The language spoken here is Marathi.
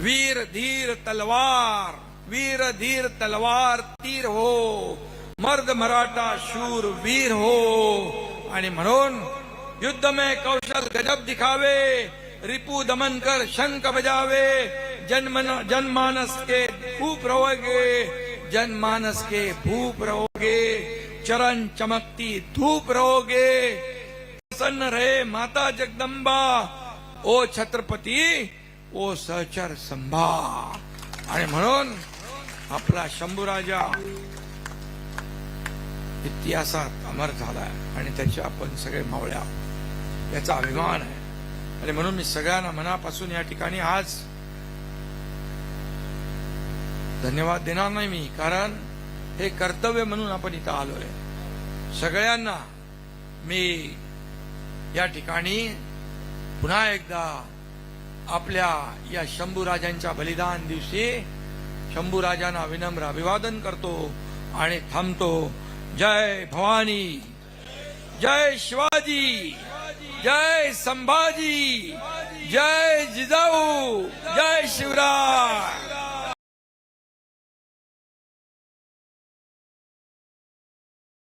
वीर धीर तलवार वीर धीर तलवार तीर हो मर्द मराठा शूर वीर हो. आणि म्हणून युद्ध में कौशल गजब दिखावे रिपू दमन कर शंख बजावे. जनमन जनमानस के भूप रहोगे जनमानस के भूप रहोगे. चरण चमकती धूप रहोगे. प्रसन्न रहे माता जगदंबा ओ छत्रपती ओ सहचर संभा. आणि म्हणून आपला शंभूराजा इतिहासात अमर झालाय आणि त्याचे आपण सगळे मावळ्या. याचा अभिमान आहे. आणि म्हणून मी सगळ्यांना मनापासून या ठिकाणी आज धन्यवाद देणार नाही मी कारण हे कर्तव्य म्हणून आपण इथं आलोय. सगळ्यांना मी या ठिकाणी पुन्हा एकदा आपल्या या शंभूराजांच्या बलिदान दिवशी शंभूराजांना विनम्र अभिवादन करतो आणि थांबतो. जय भवानी जय शिवाजी जय संभाजी जय जिजाऊ जय शिवराय.